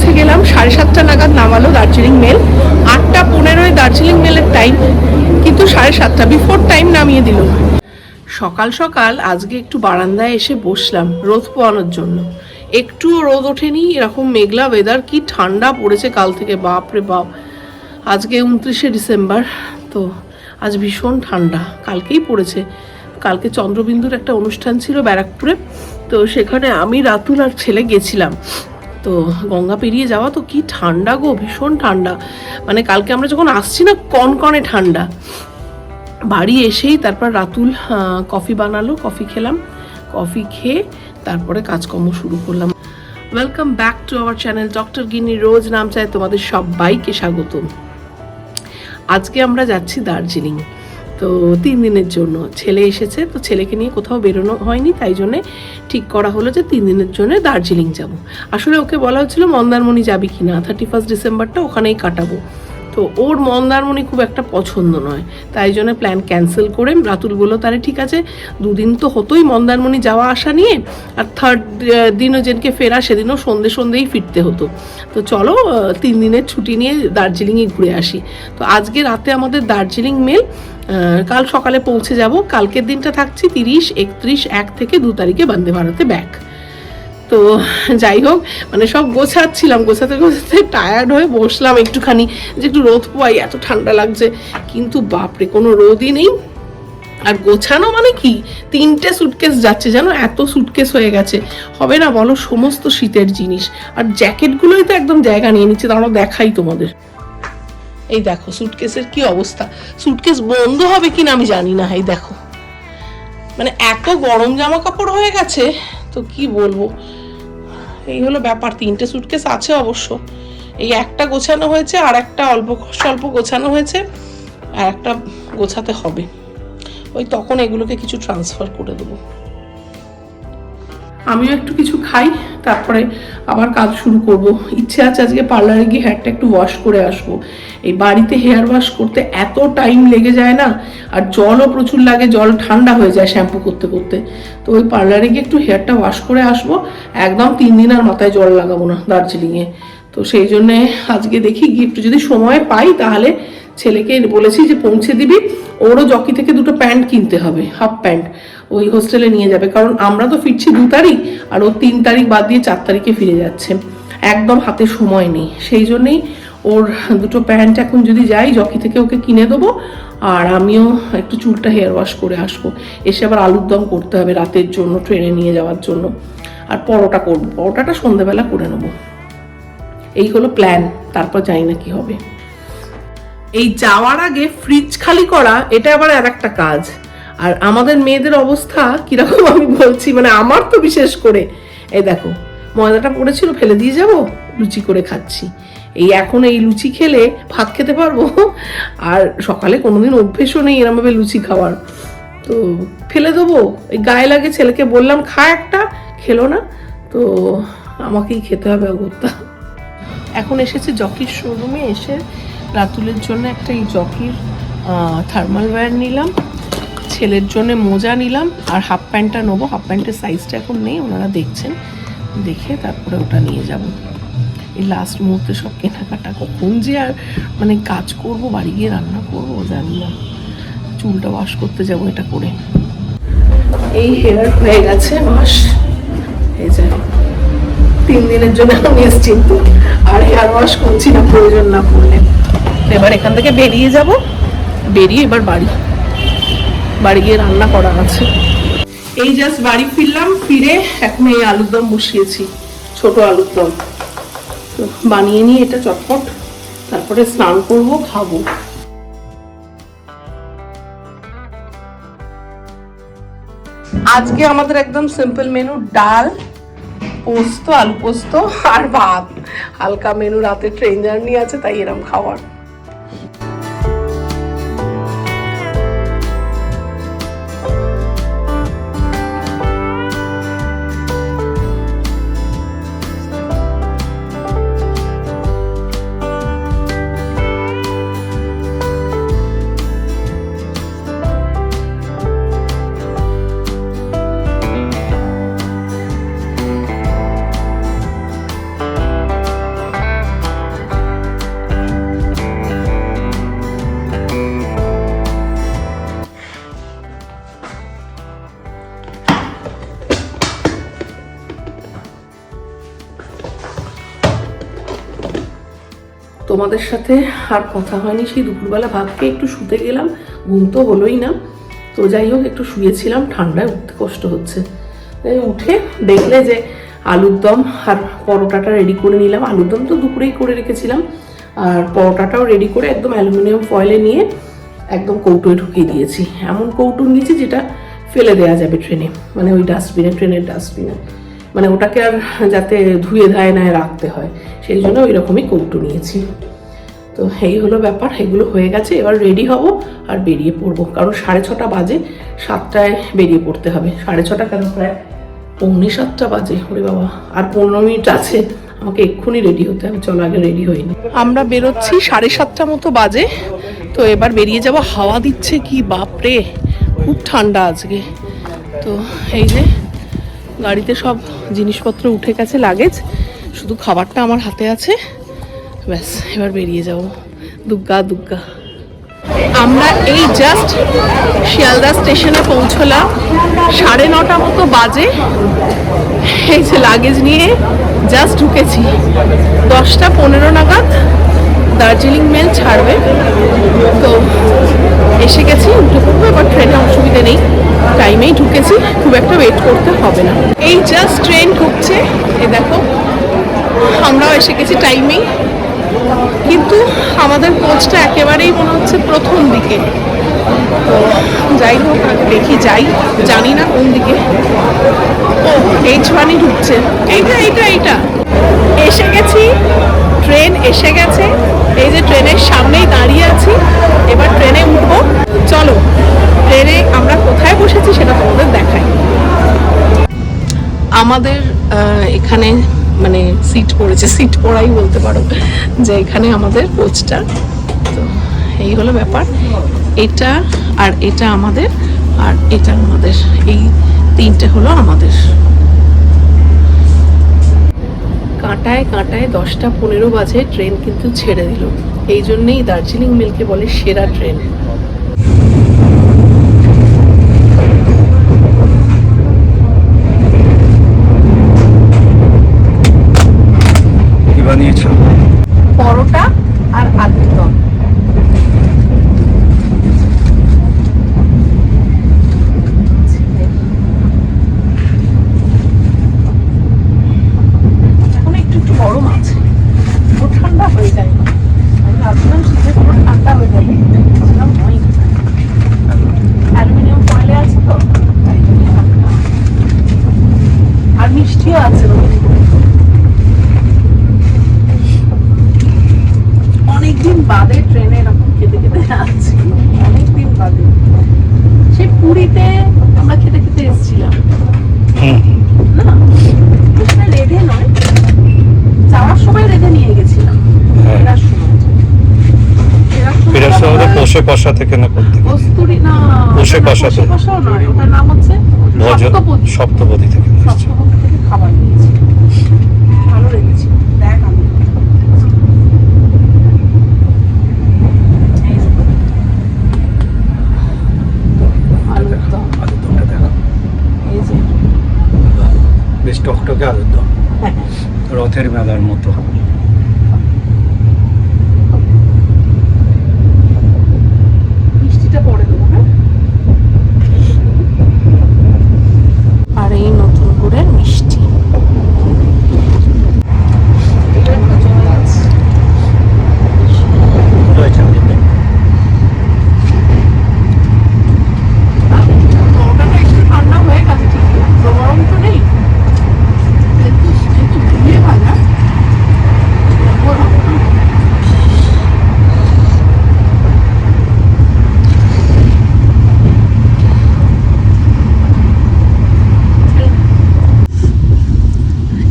পৌঁছে গেলাম, সাড়ে সাতটা নাগাদ নামালো দার্জিলিং মেল। আটটা পনেরোয় দার্জিলিং মেলের টাইম কিন্তু সাড়ে সাতটা বিফোর টাইম নামিয়ে দিল। সকাল সকাল আজকে একটু বারান্দায় এসে বসলাম রোদ পোয়ানোর জন্য। একটু রোদ ওঠেনি, এরকম মেঘলা ওয়েদার কি ঠান্ডা পড়েছে কাল থেকে, বাপ রে বাপ। আজকে উনত্রিশে ডিসেম্বর, তো আজ ভীষণ ঠান্ডা, কালকেই পড়েছে। কালকে চন্দ্রবিন্দুর একটা অনুষ্ঠান ছিল ব্যারাকপুরে, তো সেখানে আমি, রাতুল আর ছেলে গেছিলাম। তো গঙ্গা পেরিয়ে যাওয়া তো কি ঠান্ডা গো, ভীষণ ঠান্ডা। মানে কালকে আমরা যখন আসছি না, কনকনে ঠান্ডা। বাড়ি এসেই তারপর রাতুল কফি বানালো, কফি খেলাম। কফি খেয়ে তারপরে কাজকর্ম শুরু করলাম। Welcome back to our channel doctor Ginni Rose নাম চায় তোমাদের সবাইকে স্বাগতম। আজকে আমরা যাচ্ছি দার্জিলিং। তো তিন দিনের জন্য। ছেলে এসেছে, তো ছেলেকে নিয়ে কোথাও বেরোনো হয়নি, তাই জন্যে ঠিক করা হলো যে তিন দিনের জন্য দার্জিলিং যাব। আসলে ওকে বলা হচ্ছিল, মন্দারমণি যাবি কি না? থার্টি ফার্স্ট ডিসেম্বরটা ওখানেই কাটাবো। তো ওর মন্দারমণি খুব একটা পছন্দ নয়, তাই জন্য প্ল্যান ক্যান্সেল করে রাতুল বলল তাহলে ঠিক আছে, দুদিন তো হতোই মন্দারমণি যাওয়া আসা নিয়ে, আর থার্ড দিনও যেদিনকে ফেরা সেদিনও সন্ধে সন্ধেই ফিরতে হতো। তো চলো তিন দিনের ছুটি নিয়ে দার্জিলিংয়ে ঘুরে আসি। তো আজকে রাতে আমাদের দার্জিলিং মেল কাল সকালে পৌঁছে যাব। কালকের দিনটা থাকছি তিরিশ, একত্রিশ, এক থেকে দু তারিখে বন্দে ভারতে ব্যাক তো যাই হোক মানে সব গোছাচ্ছিলাম, গোছাতে গোছাতে টায়ার্ড হয়ে বসলাম একটুখানি, যে একটু রোদ পোয়াই, এত ঠান্ডা লাগছে। কিন্তু বাপরে, কোনো রোদই নেই। আর গোছানো মানে কি? তিনটে সুটকেস যাচ্ছে, জানো? এত সুটকেস হয়ে গেছে। হবে না বলো, সমস্ত শীতের জিনিস। আর জ্যাকেটগুলোই তো একদম জায়গা নিয়ে নিচ্ছে তারা দেখাই তোমাদের। এই দেখো সুটকেসের কি অবস্থা? সুটকেস বন্ধ হবে কি না আমি জানি না, এই দেখো। মানে এত গরম জামা কাপড় হয়ে গেছে, তো কি বলব? এই হলো ব্যাপার, তিনটে সুটকেস আছে অবশ্য। এই একটা গোছানো হয়েছে, আর একটা অল্প, স্বল্প গোছানো হয়েছে, আর একটা গোছাতে হবে। ওই তখন এগুলোকে কিছু ট্রান্সফার করে দেবো। আমিও একটু কিছু খাই, তারপরে আবার কাজ শুরু করব। ইচ্ছে আছে আজকে পার্লারে গিয়ে হেয়ারটা একটু ওয়াশ করে আসব। এই বাড়িতে হেয়ার ওয়াশ করতে এত টাইম লেগে যায় না, আর জলও প্রচুর লাগে, জল ঠান্ডা হয়ে যায় শ্যাম্পু করতে করতে। তো ওই পার্লারে গিয়ে একটু হেয়ারটা ওয়াশ করে আসব, একদম তিন দিন আর মাথায় জল লাগাবো না দার্জিলিংয়ে তো সেই জন্যে আজকে দেখি গিফট যদি সময় পাই, তাহলে ছেলেকে বলেছি যে পৌঁছে দিবি, ওরও জকি থেকে দুটো প্যান্ট কিনতে হবে হাফ প্যান্ট ওই হোস্টেলে নিয়ে যাবে। কারণ আমরা তো ফিরছি দু তারিখ আর ও তিন তারিখ বাদ দিয়ে চার তারিখে ফিরে যাচ্ছে। একদম হাতে সময় নেই। সেই জন্যেই ওর দুটো প্যান্ট এখন যদি যাই জকি থেকে ওকে কিনে দেবো আর আমিও একটু চুলটা হেয়ার ওয়াশ করে আসব। এসে আবার আলুর দম করতে হবে রাতের জন্য ট্রেনে নিয়ে যাওয়ার জন্য। আর পরোটা করব। পরোটাটা সন্ধ্যেবেলা করে নেব। এই হলো প্ল্যান তারপর জানি না কি হবে। এই যাওয়ার আগে ফ্রিজ খালি করা, এটা আবার আর একটা কাজ। আর আমাদের মেয়েদের অবস্থা কীরকম আমি বলছি মানে আমার তো বিশেষ করে। এই দেখো, ময়দাটা পড়েছিল, ফেলে দিয়ে যাব, লুচি করে খাচ্ছি। এই এখন এই লুচি খেলে ভাত খেতে পারব, আর সকালে কোনোদিন অভ্যেসও নেই এরমভাবে লুচি খাওয়ার। তো ফেলে দেবো, এই গায়ে লাগে ছেলেকে বললাম, খা একটা, খেলো না। তো আমাকেই খেতে হবে, অগত্যা। এখন এসেছে জকির শোরুমে এসে রাতুলের জন্য একটা এই জকির থার্মাল ওয়্যার নিলাম। ছেলের জন্য মোজা নিলাম আর হাফ প্যান্টটা নেব। হাফ প্যান্টের সাইজটা এখন নেই, ওনারা দেখছেন। দেখে তারপরে ওটা নিয়ে যাব। এই লাস্ট মুহূর্তে সব কেনাকাটা কখন যে আর মানে কাজ করব, বাড়ি গিয়ে রান্না করব, জানি না। চুলটা ওয়াশ করতে যাব এটা করে। এই হেয়ার হয়ে গেছে ওয়াশ এই যে তিন দিনের জন্য আমি নিশ্চিন্ত আর হেয়ার ওয়াশ করছি না, প্রয়োজন না পড়লে। এবার এখান থেকে বেরিয়ে যাব। বেরিয়ে এবার বাড়ি। বাড়ি গিয়ে রান্না করা আছে। এই জাস্ট বাড়ি ফিরলাম, ফিরে এখন এই আলুর দম বসিয়েছি, ছোট আলুর দম। বানিয়ে নিয়ে এটা চটপট, তারপরে স্নান করব, খাব। আজকে আমাদের একদম সিম্পল মেনু ডাল, পোস্ত, আলু পোস্ত আর ভাত। হালকা মেনু রাতে ট্রেন জার্নি আছে, তাই এরম খাবার তোমাদের সাথে আর কথা হয়নি। সেই দুপুরবেলা ভাবকে একটু শুতে গেলাম, ঘুম তো হলোই না। তো যাই হোক, একটু শুয়েছিলাম, ঠান্ডায় উঠতে কষ্ট হচ্ছে। উঠে দেখলে যে আলুর দম আর পরোটাটা রেডি করে নিলাম। আলুর দম তো দুপুরেই করে রেখেছিলাম। আর পরোটাটাও রেডি করে একদম অ্যালুমিনিয়াম ফয়েলে নিয়ে একদম কৌটোয় ঢুকিয়ে দিয়েছি। এমন কৌটো নিয়েছি যেটা ফেলে দেওয়া যাবে ট্রেনে মানে ওই ডাস্টবিনে ট্রেনের ডাস্টবিনে মানে ওটাকে আর যাতে ধুয়ে ধায় নায় রাখতে হয়, সেই জন্য ওই রকমই কৌটো নিয়েছি। তো এই হলো ব্যাপার, এগুলো হয়ে গেছে, এবার রেডি হব আর বেরিয়ে পড়ব। কারণ সাড়ে ছটা বাজে, সাতটায় বেরিয়ে পড়তে হবে। সাড়ে ছটা কেন? প্রায় পৌনে সাতটা বাজে। ওরে বাবা, আর পনেরো মিনিট আছে, আমাকে এক্ষুনি রেডি হতে হবে। চলো, আগে রেডি হইনি আমরা বেরোচ্ছি সাড়ে সাতটা মতো বাজে। তো এবার বেরিয়ে যাব। হাওয়া দিচ্ছে কি বাপরে, খুব ঠান্ডা আজকে। তো এই যে গাড়িতে সব জিনিসপত্র উঠে গেছে লাগেজ শুধু খাবারটা আমার হাতে আছে। ব্যাস, এবার বেরিয়ে যাব। দুগ্গা দুগ্গা। আমরা এই জাস্ট শিয়ালদা স্টেশনে পৌঁছলাম। সাড়ে নটা মতো বাজে। এই যে লাগেজ নিয়ে জাস্ট ঢুকেছি। দশটা পনেরো নাগাদ দার্জিলিং মেল ছাড়বে। তো এসে গেছি, উঠে পড়ব, এবার ট্রেনে অসুবিধা নেই। টাইমেই ঢুকেছি, খুব একটা ওয়েট করতে হবে না। এই জাস্ট ট্রেন ঢুকছে, এ দেখো, আমরাও এসে গেছি টাইমেই কিন্তু আমাদের কোচটা একেবারেই মনে হচ্ছে প্রথম দিকে। তো যাই হোক, আগে দেখি যাই, জানি না কোন দিকে। ও এইচ ওয়ানই ঢুকছে। এইটা এইটা এইটা। এসে গেছি ট্রেন এসে গেছে। এই যে ট্রেনের সামনেই দাঁড়িয়ে আছি। আমাদের এখানে মানে সিট পড়েছে সিট পড়াই বলতে পারো, যে এখানে আমাদের কোচটা তো এই হলো ব্যাপার। এটা আর এটা আমাদের, আর এটা আমাদের। এই তিনটে হলো আমাদের। কাঁটায় কাঁটায় দশটা পনেরো বাজে ট্রেন কিন্তু ছেড়ে দিল। এই জন্যেই দার্জিলিং মিলকে বলে সেরা ট্রেন। বানিয়েছো? পরোটা আর আলুর দম এখন একটু একটু গরম আছে পুরো ঠান্ডা হয়ে যায় না আমি ভাবছিলাম শীতে পুরো ঠান্ডা হয়ে যাবে ভাবছিলাম হয় না। অ্যালুমিনিয়াম ফয়েলে আছে তো তাই জন্য ঠান্ডা। আর মিষ্টিও আছে রোজ অনেকদিন বাদে ট্রেনে এরকম খেতে খেতে যাচ্ছি অনেকদিন বাদে সে পুরীতে আমরা খেতে খেতে এসেছিলাম না ওখানে রেধে নয় যাওয়ার সময় রেধে নিয়ে গেছিলাম হ্যাঁ। ফেরার সময় ফেরার সময় ফেরার সময় আমরা- পোষে কষা থেকে না করতে কস্তুরি না ওটার নাম হচ্ছে ভজন সপ্তপদী। থেকে খাবার ভালো লেগেছে যে। বেশ টকটকে আলুর দম। হ্যাঁ। রথের মেলার মতো মিষ্টিটা পরে দেবো হ্যাঁ আর এই নতুন গুড়ের মিষ্টি রয়েছে ওটাটা একটু ঠান্ডা হয়ে গেছে ঠিকই তো গরম তো নেই যেহেতু যেহেতু ঘুরিয়ে ভাজা গরম না।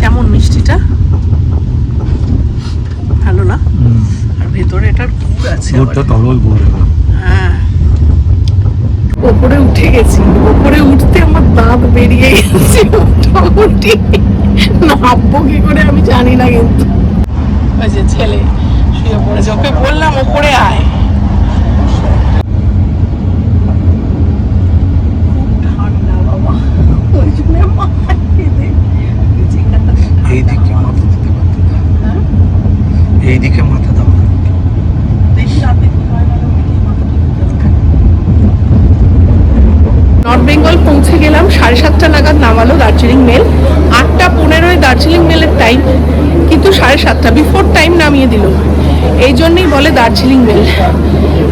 কেমন মিষ্টিটা ভালো না আর ভেতরে এটার গুড় আছে আবার। গুড়টা তরল গুড় হ্যাঁ। ওপরে উঠে গেছি। ওপরে উঠতে আমার দাঁত বেরিয়ে গেছে। মোটামুটি নামবো কি করে আমি জানি না কিন্তু। ওই যে ছেলে শুয়ে পড়েছে। ওকে বললাম ওপরে আয় খুব ঠান্ডা বাবা ওই জন্য মাথায় কেঁদে যেখানটা এই দিকে মাথা দিতে পারতো না। হ্যাঁ? এই দিকে মাথা দাও নর্থ বেঙ্গল পৌঁছে গেলাম সাড়ে সাতটা নাগাদ নামালো দার্জিলিং মেল। আটটা পনেরোয় দার্জিলিং মেলের টাইম কিন্তু সাড়ে সাতটা বিফোর টাইম নামিয়ে দিল। এই জন্যই বলে দার্জিলিং মেল।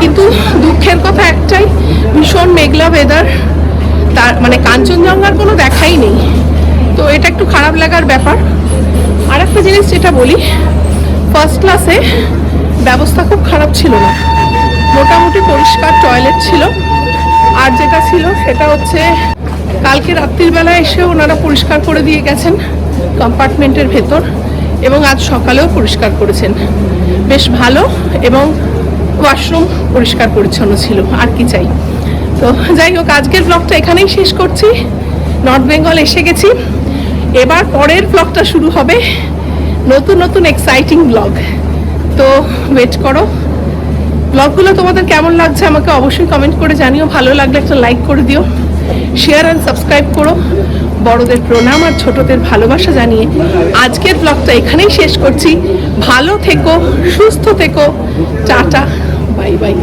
কিন্তু দুঃখের কথা একটাই, ভীষণ মেঘলা ওয়েদার তার মানে কাঞ্চনজঙ্ঘার কোনো দেখাই নেই। তো এটা একটু খারাপ লাগার ব্যাপার। আর একটা জিনিস যেটা বলি ফার্স্ট ক্লাসে ব্যবস্থা খুব খারাপ ছিল না। মোটামুটি পরিষ্কার টয়লেট ছিল। আর যেটা ছিল সেটা হচ্ছে কালকে রাত্রির বেলা এসে ওনারা পরিষ্কার করে দিয়ে গেছেন কম্পার্টমেন্টের ভেতর এবং আজ সকালেও পরিষ্কার করেছেন। বেশ ভালো এবং ওয়াশরুম পরিষ্কার পরিচ্ছন্ন ছিল, আর কি চাই। তো যাই হোক, আজকের ব্লগটা এখানেই শেষ করছি। নর্থ বেঙ্গল এসে গেছি। এবার পরের ব্লগটা শুরু হবে নতুন নতুন এক্সাইটিং ব্লগ তো ওয়েট করো। ব্লগগুলো তোমাদের কেমন লাগছে আমাকে অবশ্যই কমেন্ট করে জানিও। ভালো লাগলে একটা লাইক করে দিও। শেয়ার অ্যান্ড সাবস্ক্রাইব করো। বড়দের প্রণাম আর ছোটদের ভালোবাসা জানিয়ে আজকের ব্লগটা এখানেই শেষ করছি। ভালো থেকো, সুস্থ থেকো। Tata bye bye